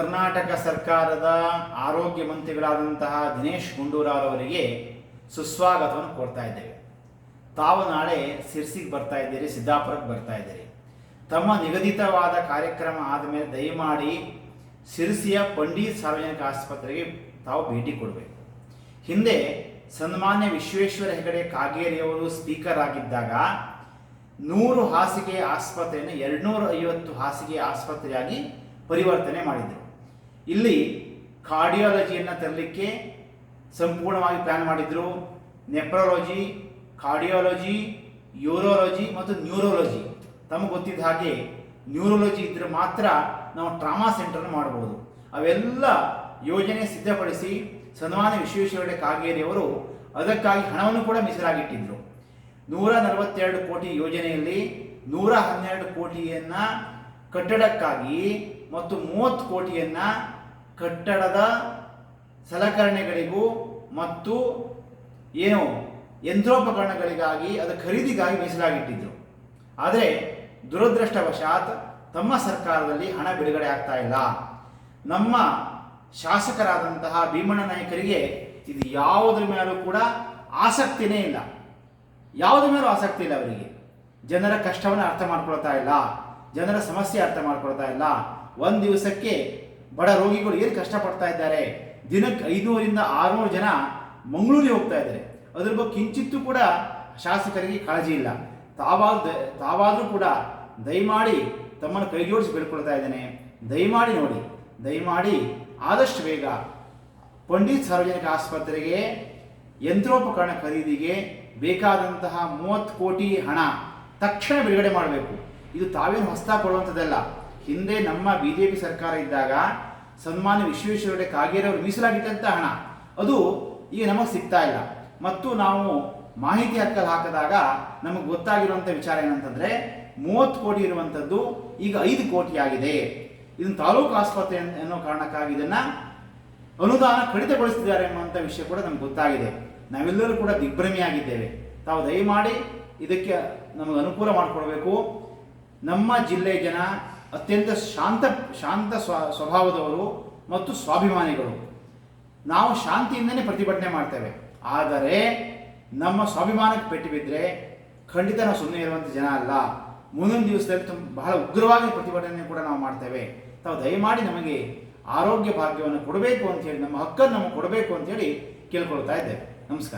ಕರ್ನಾಟಕ ಸರ್ಕಾರದ ಆರೋಗ್ಯ ಮಂತ್ರಿಗಳಾದಂತಹ ದಿನೇಶ್ ಗುಂಡೂರಾವ್ ಅವರಿಗೆ ಸುಸ್ವಾಗತವನ್ನು ಕೊಡ್ತಾ ಇದ್ದೇವೆ. ತಾವು ನಾಳೆ ಸಿರ್ಸಿಗೆ ಬರ್ತಾ ಇದ್ದೀರಿ, ಸಿದ್ದಾಪುರಕ್ಕೆ ಬರ್ತಾ ಇದ್ದೀರಿ. ತಮ್ಮ ನಿಗದಿತವಾದ ಕಾರ್ಯಕ್ರಮ ಆದಮೇಲೆ ದಯಮಾಡಿ ಸಿರ್ಸಿಯ ಪಂಡಿತ್ ಸಾರ್ವಜನಿಕ ಆಸ್ಪತ್ರೆಗೆ ತಾವು ಭೇಟಿ ಕೊಡಬೇಕು. ಹಿಂದೆ ಸನ್ಮಾನ್ಯ ವಿಶ್ವೇಶ್ವರ ಹೆಗಡೆ ಕಾಗೇರಿಯವರು ಸ್ಪೀಕರ್ ಆಗಿದ್ದಾಗ ನೂರು ಹಾಸಿಗೆ ಆಸ್ಪತ್ರೆಯನ್ನು ಎರಡುನೂರ ಐವತ್ತು ಹಾಸಿಗೆ ಆಸ್ಪತ್ರೆಯಾಗಿ ಪರಿವರ್ತನೆ ಮಾಡಿದರು. ಇಲ್ಲಿ ಕಾರ್ಡಿಯಾಲಜಿಯನ್ನು ತರಲಿಕ್ಕೆ ಸಂಪೂರ್ಣವಾಗಿ ಪ್ಲಾನ್ ಮಾಡಿದ್ರು. ನೆಪ್ರಾಲಜಿ ಕಾರ್ಡಿಯಾಲಜಿ ಯೂರೋಲಜಿ ಮತ್ತು ನ್ಯೂರೋಲಜಿ ತಮಗೆ ಗೊತ್ತಿದ್ದ ಹಾಗೆ ನ್ಯೂರೋಲಜಿ ಇದ್ದರೆ ಮಾತ್ರ ನಾವು ಟ್ರಾಮಾ ಸೆಂಟರ್ನ ಮಾಡಬಹುದು ಅವೆಲ್ಲ ಯೋಜನೆ ಸಿದ್ಧಪಡಿಸಿ ಸನ್ಮಾನ ವಿಶ್ವೇಶ್ವರ ಕಾಗೇರಿಯವರು ಅದಕ್ಕಾಗಿ ಹಣವನ್ನು ಕೂಡ ಮೀಸಲಾಗಿಟ್ಟಿದ್ರು. ನೂರ ನಲವತ್ತೆರಡು ಕೋಟಿ ಯೋಜನೆಯಲ್ಲಿ ನೂರ ಹನ್ನೆರಡು ಕೋಟಿಯನ್ನ ಕಟ್ಟಡಕ್ಕಾಗಿ ಮತ್ತು ಮೂವತ್ತು ಕೋಟಿಯನ್ನ ಕಟ್ಟಡದ ಸಲಕರಣೆಗಳಿಗೂ ಮತ್ತು ಏನು ಯಂತ್ರೋಪಕರಣಗಳಿಗಾಗಿ, ಅದು ಖರೀದಿಗಾಗಿ ಮೀಸಲಾಗಿಟ್ಟಿದ್ರು. ಆದರೆ ದುರದೃಷ್ಟವಶಾತ್ ತಮ್ಮ ಸರ್ಕಾರದಲ್ಲಿ ಹಣ ಬಿಡುಗಡೆ ಆಗ್ತಾ ಇಲ್ಲ. ನಮ್ಮ ಶಾಸಕರಾದಂತಹ ಭೀಮಣ್ಣ ನಾಯಕರಿಗೆ ಇದು ಯಾವುದ್ರ ಮೇಲೂ ಕೂಡ ಆಸಕ್ತಿನೇ ಇಲ್ಲ. ಯಾವುದ್ರ ಮೇಲೂ ಆಸಕ್ತಿ ಇಲ್ಲ ಅವರಿಗೆ. ಜನರ ಕಷ್ಟವನ್ನು ಅರ್ಥ ಮಾಡ್ಕೊಳ್ತಾ ಇಲ್ಲ. ಜನರ ಸಮಸ್ಯೆ ಅರ್ಥ ಮಾಡ್ಕೊಳ್ತಾ ಇಲ್ಲ. ಒಂದು ದಿವಸಕ್ಕೆ ಬಡ ರೋಗಿಗಳು ಏನು ಕಷ್ಟಪಡ್ತಾ ಇದ್ದಾರೆ? ದಿನಕ್ಕೆ ಐನೂರಿಂದ ಆರುನೂರು ಜನ ಮಂಗಳೂರಿಗೆ ಹೋಗ್ತಾ ಇದ್ದಾರೆ. ಅದ್ರ ಬಗ್ಗೆ ಕಿಂಚಿತ್ತೂ ಕೂಡ ಶಾಸಕರಿಗೆ ಕಾಳಜಿ ಇಲ್ಲ. ತಾವಾದ, ತಾವಾದರೂ ಕೂಡ ದಯಮಾಡಿ ತಮ್ಮನ್ನು ಕೈಜೋಡಿಸಿ ಬೇಡ್ಕೊಳ್ತಾ ಇದ್ದೇನೆ. ದಯಮಾಡಿ ನೋಡಿ, ದಯಮಾಡಿ ಆದಷ್ಟು ಬೇಗ ಪಂಡಿತ್ ಸಾರ್ವಜನಿಕ ಆಸ್ಪತ್ರೆಗೆ, ಯಂತ್ರೋಪಕರಣ ಖರೀದಿಗೆ ಬೇಕಾದಂತಹ ಮೂವತ್ತು ಕೋಟಿ ಹಣ ತಕ್ಷಣ ಬಿಡುಗಡೆ ಮಾಡಬೇಕು. ಇದು ತಾವೇನು ಹೊಸ್ತಾ ಕೊಡುವಂಥದ್ದಲ್ಲ. ಹಿಂದೆ ನಮ್ಮ ಬಿ ಜೆ ಪಿ ಸರ್ಕಾರ ಇದ್ದಾಗ ಸನ್ಮಾನ್ಯ ವಿಶ್ವೇಶ್ವರಯ್ಯ ಕಾಗೇರಿ ಅವರು ಮೀಸಲಾಗಿಟ್ಟಂಥ ಹಣ. ಅದು ಈಗ ನಮಗೆ ಸಿಗ್ತಾ ಇಲ್ಲ. ಮತ್ತು ನಾವು ಮಾಹಿತಿ ಹಕ್ಕಲ್ಲಿ ಹಾಕಿದಾಗ ನಮಗೆ ಗೊತ್ತಾಗಿರುವಂಥ ವಿಚಾರ ಏನಂತಂದ್ರೆ, ಮೂವತ್ತು ಕೋಟಿ ಇರುವಂಥದ್ದು ಈಗ ಐದು ಕೋಟಿ ಆಗಿದೆ. ಇದನ್ನು ತಾಲೂಕು ಆಸ್ಪತ್ರೆ ಅನ್- ಅನ್ನೋ ಕಾರಣಕ್ಕಾಗಿ ಇದನ್ನ ಅನುದಾನ ಕಡಿತಗೊಳಿಸ್ತಿದ್ದಾರೆ ಎನ್ನುವಂಥ ವಿಷಯ ಕೂಡ ನಮ್ಗೆ ಗೊತ್ತಾಗಿದೆ. ನಾವೆಲ್ಲರೂ ಕೂಡ ದಿಗ್ಭ್ರಮೆಯಾಗಿದ್ದೇವೆ. ತಾವು ದಯಮಾಡಿ ಇದಕ್ಕೆ ನಮಗೆ ಅನುಕೂಲ ಮಾಡಿಕೊಡ್ಬೇಕು. ನಮ್ಮ ಜಿಲ್ಲೆ ಜನ ಅತ್ಯಂತ ಶಾಂತ ಶಾಂತ ಸ್ವ, ಸ್ವಭಾವದವರು ಮತ್ತು ಸ್ವಾಭಿಮಾನಿಗಳು. ನಾವು ಶಾಂತಿಯಿಂದನೇ ಪ್ರತಿಭಟನೆ ಮಾಡ್ತೇವೆ. ಆದರೆ ನಮ್ಮ ಸ್ವಾಭಿಮಾನಕ್ಕೆ ಪೆಟ್ಟು ಬಿದ್ದರೆ ಖಂಡಿತ ನಾವು ಸುಮ್ಮನೆ ಇರುವಂಥ ಜನ ಅಲ್ಲ. ಮುಂದಿನ ದಿವಸದಲ್ಲಿ ತುಂಬ, ಬಹಳ ಉಗ್ರವಾಗಿ ಪ್ರತಿಭಟನೆ ಕೂಡ ನಾವು ಮಾಡ್ತೇವೆ. ತಾವು ದಯಮಾಡಿ ನಮಗೆ ಆರೋಗ್ಯ ಭಾಗ್ಯವನ್ನು ಕೊಡಬೇಕು ಅಂತೇಳಿ ನಮ್ಮ ಹಕ್ಕನ್ನು ನಮಗೆ ಕೊಡಬೇಕು ಅಂತೇಳಿ ಕೇಳ್ಕೊಳ್ತಾ ಇದ್ದೇವೆ. ನಮಸ್ಕಾರ.